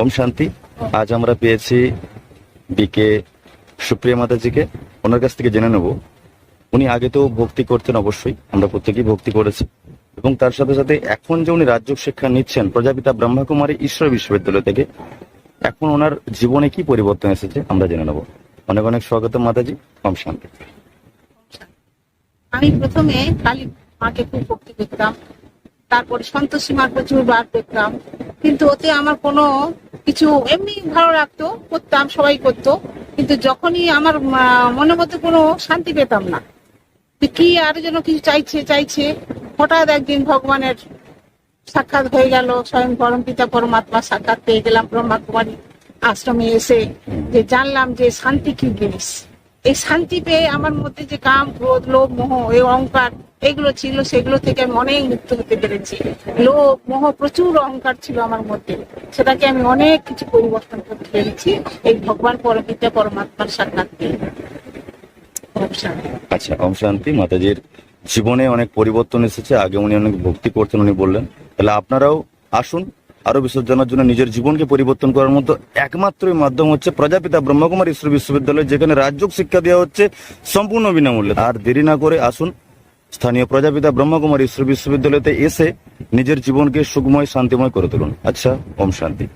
ওম শান্তি। আজ আমরা পেয়েছি বিকে সুপ্রিয়া মাতাজিকে। ওনার কাছ থেকে জেনে নেব। উনি আগে তো ভক্তি করতেন অবশ্যই, আমরা প্রত্যেকেই ভক্তি করেছি। এবং তার সাথে সাথে এখন যে উনি রাজ্য শিক্ষা নিচ্ছেন, প্রজাপিতা ব্রহ্মকুমারী ঈশ্বর বিশ্ববিদ্যালয় থেকে, এখন ওনার জীবনে কি পরিবর্তন এসেছে আমরা জেনে নেব। অনেক অনেক স্বাগত মাতাজি, ওম শান্তি। আমি প্রথমে কালী মাকে খুব ভক্তি দেখতাম। তারপরে সন্তোষী মার প্রচুর বার দেখতাম। কিন্তু ওতে আমার কোনো কিছু এমনি ভালো লাগতো, করতাম, সবাই করতো। কিন্তু যখনই আমার মনের মধ্যে কোনো শান্তি পেতাম না। কি আর যেন কিছু চাইছে চাইছে। হঠাৎ একদিন ভগবানের সাক্ষাৎ হয়ে গেল, স্বয়ং পরম পিতা পরমাত্মা সাক্ষাৎ পেয়ে গেলাম ব্রহ্মা কুমারী আশ্রমে এসে। যে জানলাম যে শান্তি কি জিনিস। এই শান্তি পেয়ে আমার মধ্যে যে কাম, ক্রোধ, লোভ, মোহ, এই অহংকার, এগুলো ছিল, সেগুলো থেকে আমি অনেক মুক্ত হতে পেরেছি। লোভ, মোহ প্রচুর অহংকার ছিল আমার মধ্যে। সেটাকে আমি অনেক কিছু পরিবর্তন করতে পেরেছি। এই ভগবান পরমিতা পরমাত্মার সাক্ষাৎ আচ্ছা ওম শান্তি। মাতাজির জীবনে অনেক পরিবর্তন এসেছে। আগে উনি অনেক ভক্তি করতেন, উনি বললেন। তাহলে আপনারাও আসুন। আরও বিসর্জনের জন্য নিজের জীবনকে পরিবর্তন করার মতো একমাত্র মাধ্যম হচ্ছে প্রজাপিতা ব্রহ্মকুমার ঈশ্বর বিশ্ববিদ্যালয়, যেখানে রাজ্য শিক্ষা দেওয়া হচ্ছে সম্পূর্ণ বিনামূল্যে। আর দেরি না করে আসুন স্থানীয় প্রজাপিতা ব্রহ্মকুমার ঈশ্বর বিশ্ববিদ্যালয়তে এসে নিজের জীবনকে সুখময়, শান্তিময় করে তুলুন। আচ্ছা ওম শান্তি।